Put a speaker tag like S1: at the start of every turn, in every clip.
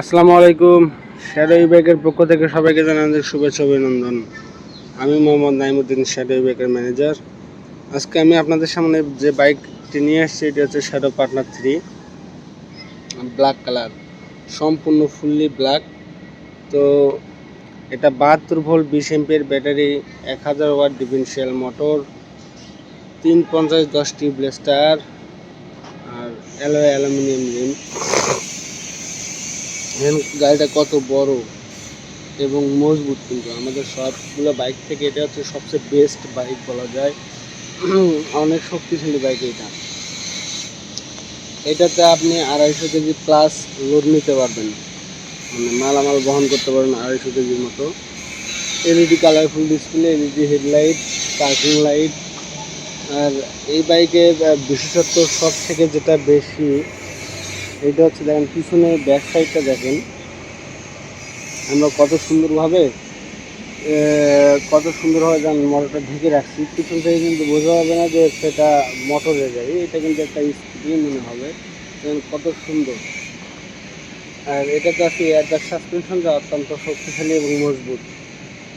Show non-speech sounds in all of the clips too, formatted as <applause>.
S1: আসসালামু আলাইকুম। শ্যাডো ব্যাগের পক্ষ থেকে সবাইকে জানাই শুভেচ্ছা অভিনন্দন। আমি মোহাম্মদ নাইমুদ্দিন শ্যাডো ব্যাগের ম্যানেজার আজকে আমি আপনাদের সামনে যে বাইকটি নিয়ে এসেছি এটি হচ্ছে Shadow partner three black colour সম্পূর্ণ ফুললি ব্ল্যাক তো এটা বাহাত্তর ভোল্ট বিশ এমপির ব্যাটারি, এক হাজার ওয়াট ডিফেন্সিয়াল মোটর তিন পঞ্চাশ দশ ব্লেস্টার আর অ্যালয় অ্যালুমিনিয়াম রিম গাড়িটা কত বড় এবং মজবুত কিন্তু। আমাদের সবগুলো বাইক থেকে এটা হচ্ছে সবচেয়ে বেস্ট বাইক বলা যায়। <clears throat> অনেক শক্তিশালী বাইক এটা। এটাতে আপনি আড়াইশো কেজি প্লাস লোড নিতে পারবেন। মানে মালামাল বহন করতে পারবেন আড়াইশো কেজির মতো। LED colourful display LED headlight parking light আর এই বাইকের বিশেষত্ব সব থেকে যেটা বেশি এটা হচ্ছে দেখেন, পিছনে ব্যাক সাইডটা দেখেন। আমরা কত সুন্দরভাবে কত সুন্দরভাবে যেন মোটরটা ঢেকে রাখছি। পিছন থেকে কিন্তু বোঝা যাবে না যে সেটা মোটরের গাড়ি, এটা কিন্তু একটা স্কুটি মনে হবে। কত সুন্দর। আর এটা এটাতে আছে এয়ারব্যাগ সাসপেনশনটা অত্যন্ত শক্তিশালী এবং মজবুত।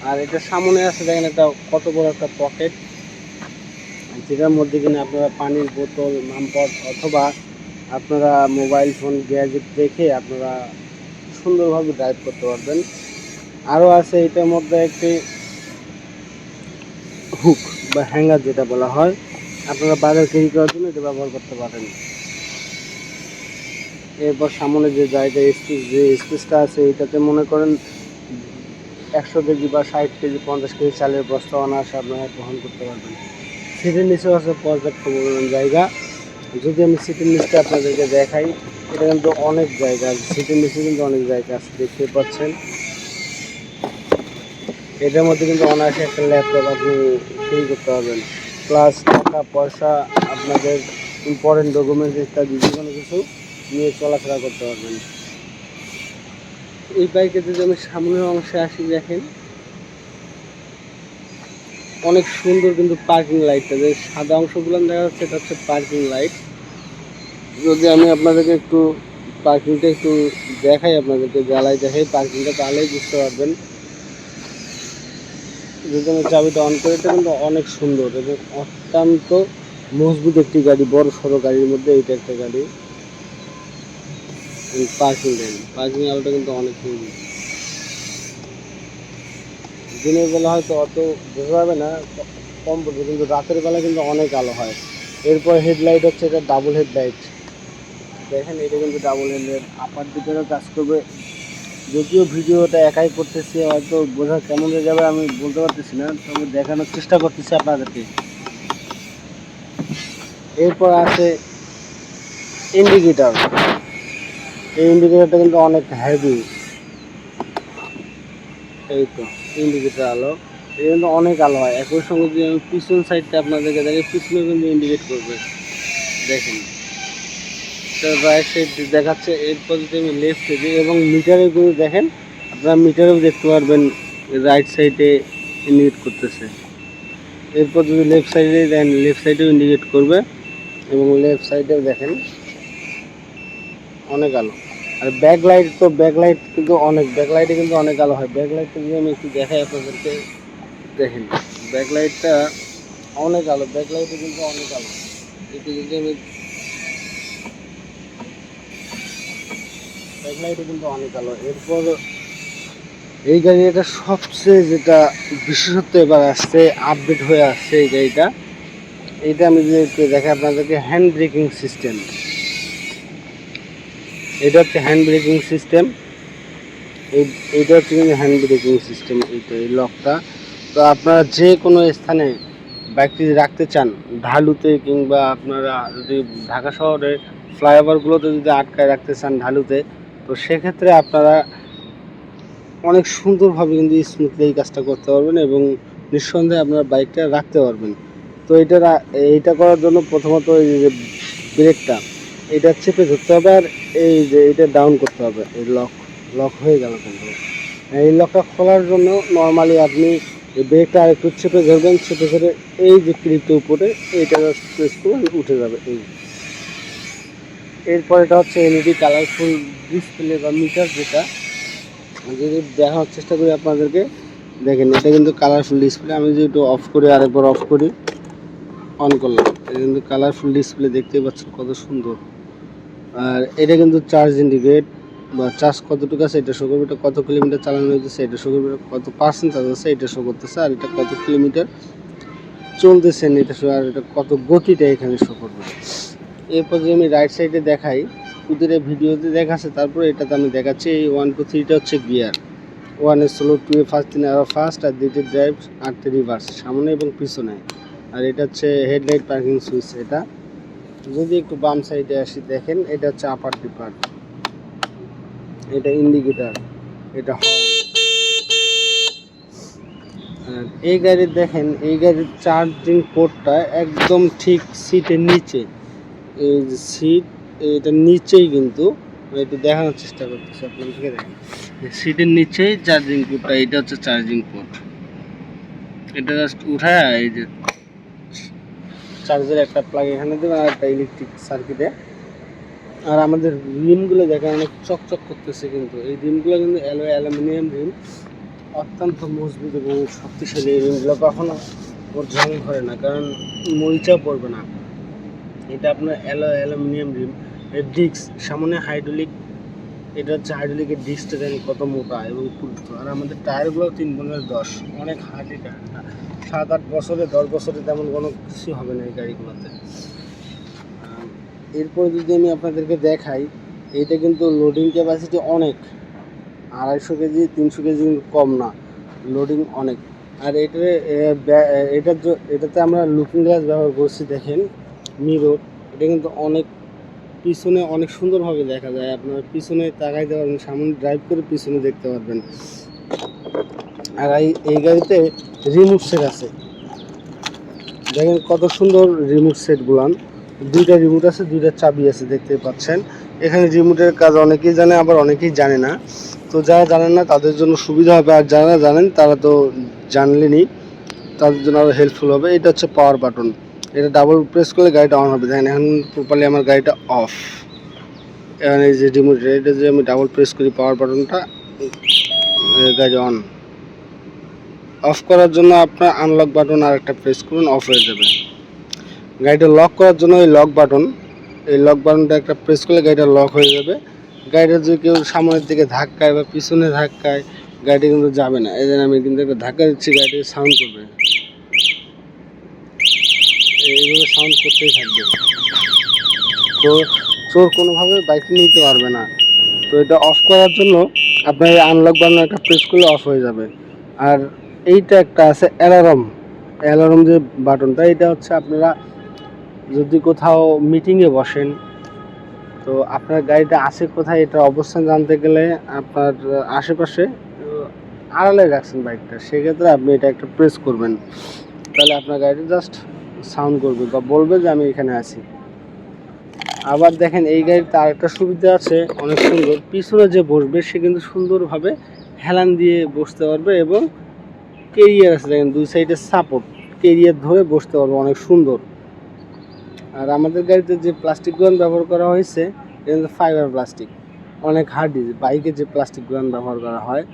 S1: আর এটা সামনে আছে দেখেন একটা কত বড় একটা পকেট যেটার মধ্যে কিনা আপনারা পানির বোতল মামপট অথবা আপনারা মোবাইল ফোন, গ্যাজেট দেখে আপনারা সুন্দরভাবে ড্রাইভ করতে পারবেন। আরও আছে এটার মধ্যে একটি হুক বা হ্যাঙ্গার যেটা বলা হয়। আপনারা বাজার ক্যারি করার জন্য এটা ব্যবহার করতে পারেন। এরপর সামনে যে জায়গায় স্পেস যে স্পেসটা আছে, এটাতে মনে করেন একশো কেজি বা ষাট কেজি, পঞ্চাশ কেজি চালের বস্তা অনায়াসে আপনারা গ্রহণ করতে পারবেন। সিটের নিচেও আছে পর্যাপ্ত পরিমাণ জায়গা। যদি আমি সিটের নিচটা আপনাদেরকে দেখাই, এটা কিন্তু অনেক জায়গা আছে। সিটের নিচে কিন্তু অনেক জায়গা আছে দেখতে পাচ্ছেন। এটার মধ্যে কিন্তু অনায়াসে একটা ল্যাপটপ আপনি ক্যারি করতে পারবেন। প্লাস টাকা, পয়সা আপনাদের ইম্পর্টেন্ট ডকুমেন্টস ইত্যাদি, যে কোনো কিছু নিয়ে চলাফেরা করতে পারবেন। এই বাইকে যদি আমি সামনের অংশে আসি, দেখেন। অনেক সুন্দর কিন্তু পার্কিং লাইটটা যে সাদা অংশগুলো দেখা যাচ্ছে, এটা হচ্ছে পার্কিং লাইট যদি আমি আপনাদেরকে একটু পার্কিংটা একটু দেখাই আপনাদেরকে, জ্বালাই দেখাই পার্কিংটা তাহলেই বুঝতে পারবেন। যদি আমি চাবিটা অন করি কিন্তু অনেক সুন্দর এবং অত্যন্ত মজবুত একটি গাড়ি, বড় সড়ো গাড়ির মধ্যে এইটা একটা গাড়ি। পার্কিং গাড়ি পার্কিং আলোটা কিন্তু অনেক সুন্দর। দিনের বেলা হয়তো অত বোঝা যাবে না, কম বুঝবে কিন্তু রাতের বেলা কিন্তু অনেক আলো হয়। এরপর হেডলাইট হচ্ছে এটা ডাবল হেডলাইট দেখেন এটা কিন্তু ডাবল হেডলাইট আপার দিকেরও কাজ করবে। যদিও ভিডিওটা একাই করতেছি, হয়তো বোঝা কেমন হয়ে যাবে আমি বলতে পারতেছি না, তবে দেখানোর চেষ্টা করতেছি আপনাদেরকে। এরপর আছে ইন্ডিকেটার এই ইন্ডিকেটারটা কিন্তু অনেক হেভি এই তো ইন্ডিকেটার আলো। এটা কিন্তু অনেক আলো হয়। একই সঙ্গে যদি আমি পিছন সাইডটা আপনাদেরকে দেখি পিছনে কিন্তু ইন্ডিকেট করবে। দেখেন। রাইট সাইড দেখাচ্ছে, এরপর যদি আমি লেফট সাইডে এবং মিটারে কিন্তু দেখেন, আপনারা মিটারেও দেখতে পারবেন রাইট সাইডে ইন্ডিকেট করতেছে। এরপর যদি লেফট সাইডে দেন লেফট সাইডেও ইন্ডিকেট করবে এবং লেফট সাইডেও দেখেন, অনেক আলো। আর ব্যাক লাইট তো ব্যাক লাইট কিন্তু অনেক ব্যাক লাইটে কিন্তু অনেক আলো হয়। ব্যাক লাইটটা যদি আমি একটু দেখাই আপনাদেরকে, দেখেন ব্যাক লাইটটা অনেক আলো ব্যাক লাইটে কিন্তু অনেক আলো। একটু যদি আমি কিন্তু অনেক আলো এরপর এই গাড়ি এটা সবচেয়ে যেটা বিশেষত্ব এবার আসছে আপডেট হয়ে আসছে এই গাড়িটা। এইটা আমি একটু দেখাই আপনাদেরকে হ্যান্ড ব্রেকিং সিস্টেম এটা হচ্ছে হ্যান্ড ব্রেকিং সিস্টেম এই, এইটা হচ্ছে কিন্তু হ্যান্ড ব্রেকিং সিস্টেম এইটা, এই লকটা তো আপনারা যে কোনো স্থানে বাইকটি রাখতে চান, ঢালুতে কিংবা আপনারা যদি ঢাকা শহরে ফ্লাইওভারগুলোতে যদি আটকায় রাখতে চান ঢালুতে তো সেক্ষেত্রে আপনারা অনেক সুন্দরভাবে কিন্তু স্মুথলি এই কাজটা করতে পারবেন এবং নিঃসন্দেহে আপনার বাইকটা রাখতে পারবেন। তো এটা এইটা করার জন্য প্রথমত এই যে ব্রেকটা এটা চেপে ধরতে হবে আর এই যে এটা ডাউন করতে হবে। এই লক লক হয়ে গেল কিন্তু এই লকটা খোলার জন্য নর্মালি আপনি ব্রেকটা আর একটু চেপে ধরবেন, চেপে ধরে এই যে ক্লিপটা উপরে এইটা প্রেস করে উঠে যাবে এই। এরপর এটা হচ্ছে এলইডি কালারফুল ডিসপ্লে বা মিটার যেটা, যদি দেখার চেষ্টা করি আপনাদেরকে, দেখেন, এটা কিন্তু কালারফুল ডিসপ্লে আমি যদি একটু অফ করি, আরেকবার অফ করি অন করলাম। এটা কিন্তু কালারফুল ডিসপ্লে দেখতেই পাচ্ছেন কত সুন্দর। আর এটা কিন্তু চার্জ ইন্ডিকেট বা চার্জ কতটুকু আছে এটা শো করবে, এটা কত কিলোমিটার চালানো হইতেছে এটা শো করবে কত পার্সেন্ট চার্জ আছে এটা শো করতেছে, আর এটা কত কিলোমিটার চলতেছেন এটা শো আর এটা কত গতিটা এখানে শো করবে। এরপর যদি আমি রাইট সাইডে দেখাই। প্রতিটা ভিডিওতে দেখাচ্ছে, তারপরে এটাতে আমি দেখাচ্ছি, এই ওয়ান টু থ্রিটা হচ্ছে গিয়ার ওয়ান স্লো টু এ ফার্স্ট তিন আরও ফার্স্ট আর দুইটি ড্রাইভ আটটি রিভার্স সামনে এবং পিছনে। আর এটা হচ্ছে হেডলাইট পার্কিং সুইচ এটা। যদি একটু বাম সাইডে আসি, দেখেন, এটা হচ্ছে আপার ডিপার এটা ইন্ডিকেটার এটা আর এই গাড়ির দেখেন, এই গাড়ির চার্জিং পোর্টটা একদম ঠিক সিটের নিচে। এই যে সিট এটার নিচেই কিন্তু আমি একটু দেখানোর চেষ্টা করতেছি আপনাদেরকে দেখেন সিটের নিচেই চার্জিং পোর্টটা এটা হচ্ছে চার্জিং পোর্ট এটা জাস্ট উঠায় এই যে চার্জের একটা প্লাগ এখানে দেবেন আর একটা ইলেকট্রিক সার্কিটে আর আমাদের রিমগুলো দেখেন অনেক চকচক করতেছে কিন্তু। এই রিমগুলো কিন্তু অ্যালো অ্যালুমিনিয়াম রিম অত্যন্ত মজবুত এবং শক্তিশালী এই রিমগুলো কখনো ওর জং ধরে না, কারণ মরিচা পড়বে না। এটা আপনার অ্যালো, অ্যালুমিনিয়াম রিম। এর ডিস্ক সামনে হাইড্রোলিক এটা হচ্ছে হাইড্রোলিকের ডিস্কটা দেখেন কত মোটা এবং আর আমাদের টায়ারগুলো তিন পনেরো দশ, অনেক হার্ডি টায়ার সাত আট বছরে, দশ বছরে তেমন কোনো কিছু হবে না এই গাড়িগুলোতে। এরপরে যদি আমি আপনাদেরকে দেখাই, এটা কিন্তু লোডিং ক্যাপাসিটি অনেক। আড়াইশো কেজি, তিনশো কেজি কম না। লোডিং অনেক। আর এটার এটার এটাতে আমরা লুকিং গ্লাস ব্যবহার করছি, দেখেন। মিরর এটা কিন্তু অনেক পিছনে অনেক সুন্দরভাবে দেখা যায়। আপনার পিছনে তাকাইতে পারবেন সামনে ড্রাইভ করে পিছনে দেখতে পারবেন। আর এই গাড়িতে রিমোট সেট আছে। দেখেন কত সুন্দর রিমোট সেট গুলান। দুইটা রিমোট আছে, দুইটা চাবি আছে দেখতে পাচ্ছেন। এখানে রিমোটের কাজ অনেকেই জানে, আবার অনেকেই জানে না। তো যারা জানেন না, তাদের জন্য সুবিধা হবে। আর যারা জানেন, তারা তো জানলেনই, তাদের জন্য আরও হেল্পফুল হবে। এটা হচ্ছে পাওয়ার বাটন এটা ডাবল প্রেস করলে গাড়িটা অন হবে। দেখেন, এখন প্রপারলি আমার গাড়িটা অফ এখন এই যে রিমোট এটা যে আমি ডাবল প্রেস করি পাওয়ার বাটনটা গাড়ি অন অফ করার জন্য আপনার আনলক বাটন আর একটা প্রেস করুন অফ হয়ে যাবে। গাড়িটা লক করার জন্য এই লক বাটন এই লক বাটনটা একটা প্রেস করলে গাড়িটা লক হয়ে যাবে। গাড়িটা যদি কেউ সামনের দিকে ধাক্কায় বা পিছনে ধাক্কায়, গাড়িটা কিন্তু যাবে না। এই আমি কিন্তু একটা ধাক্কা দিচ্ছি, গাড়িটা সাউন্ড করবে। এইভাবে সাউন্ড করতেই থাকবে। তো চোর কোনোভাবে বাইক নিতে পারবে না। তো এটা অফ করার জন্য আপনার আনলক বাটন একটা প্রেস করলে অফ হয়ে যাবে। আর এইটা একটা আছে অ্যালার্ম অ্যালার্ম যে বাটনটা এটা হচ্ছে আপনারা যদি কোথাও মিটিংয়ে বসেন, তো আপনার গাড়িটা আছে কোথায় এটা অবস্থান জানতে গেলে আপনার আশেপাশে, আড়ালে রাখছেন বাইকটা সেক্ষেত্রে আপনি এটা একটা প্রেস করবেন। তাহলে আপনার গাড়িটা জাস্ট সাউন্ড করবে বা বলবে যে আমি এখানে আছি। আবার দেখেন এই গাড়িতে আরেকটা সুবিধা আছে, অনেক সুন্দর। পিছনে যে বসবে সে কিন্তু সুন্দরভাবে হেলান দিয়ে বসতে পারবে এবং কেরিয়ার আছে, দেখেন দুই সাইডে সাপোর্ট কেরিয়ার ধরে বসতে পারবে, অনেক সুন্দর। আর আমাদের গাড়িতে যে প্লাস্টিকগুলো ব্যবহার করা হয়েছে, এটা ফাইবার প্লাস্টিক অনেক হার্ডি বাইকে যে প্লাস্টিকগুলো ব্যবহার করা হয়।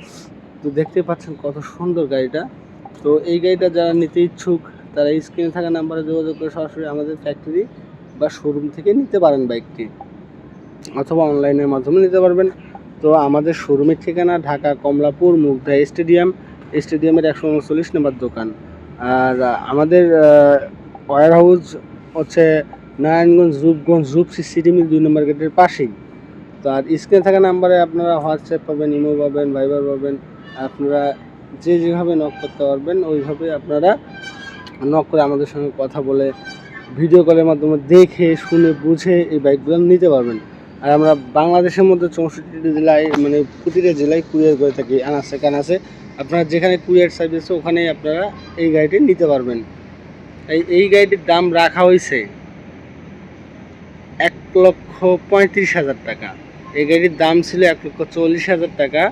S1: তো দেখতে পাচ্ছেন কত সুন্দর গাড়িটা। তো এই গাড়িটা যারা নিতে ইচ্ছুক তারা স্ক্রিনে থাকা নাম্বারে যোগাযোগ করে সরাসরি আমাদের ফ্যাক্টরি বা শোরুম থেকে নিতে পারেন বাইকটি অথবা অনলাইনের মাধ্যমে নিতে পারবেন। তো আমাদের শোরুমের ঠিকানা ঢাকা, কমলাপুর মুগদা স্টেডিয়াম স্টেডিয়ামের একশো উনচল্লিশ নম্বর দোকান। আর আমাদের ওয়ার হাউস হচ্ছে নারায়ণগঞ্জ, রূপগঞ্জ, রূপ সিসিটি মিল দুই নম্বর গেটের পাশেই। তো আর স্ক্রিনে থাকা নাম্বারে আপনারা হোয়াটসঅ্যাপ পাবেন ইমো পাবেন ভাইবার পাবেন। আপনারা যে যেভাবে নক করতে পারবেন, ওইভাবে আপনারা নক করে আমাদের সঙ্গে কথা বলে ভিডিও কলের মাধ্যমে দেখে, শুনে, বুঝে এই বাইকগুলো নিতে পারবেন। আর আমরা বাংলাদেশের মধ্যে চৌষট্টি জেলায় মানে প্রতিটা জেলায় কুরিয়ার করে থাকি আনাসে কানাসে আপনারা যেখানে কুরিয়ার সার্ভিস ওখানেই আপনারা এই গাড়িটি নিতে পারবেন। এই এই গাড়িটির দাম রাখা হয়েছে এক লক্ষ পঁয়ত্রিশ হাজার টাকা। এই গাড়ির দাম ছিল এক লক্ষ চল্লিশ হাজার টাকা।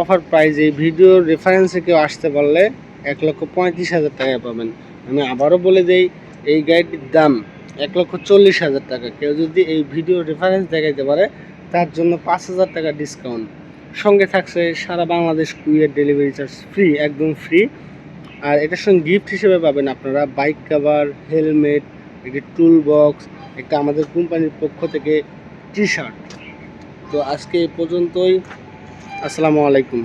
S1: অফার প্রাইস এই ভিডিও রেফারেন্সে কেউ আসতে পারলে এক লক্ষ পঁয়ত্রিশ হাজার টাকায় পাবেন। আমি আবারও বলে দেই, এই গাড়িটির দাম এক লক্ষ চল্লিশ হাজার টাকা। কেউ যদি এই ভিডিও রেফারেন্স দেখাইতে পারে, তার জন্য পাঁচ হাজার টাকা ডিসকাউন্ট সঙ্গে থাকছে সারা বাংলাদেশ কুইয়ের ডেলিভারি চার্জ ফ্রি একদম ফ্রি আর এটার সঙ্গে গিফট হিসেবে পাবেন আপনারা বাইক কাভার হেলমেট একটি টুল বক্স একটা আমাদের কোম্পানির পক্ষ থেকে টি শার্ট তো আজকে এই পর্যন্তই। আসসালামু আলাইকুম।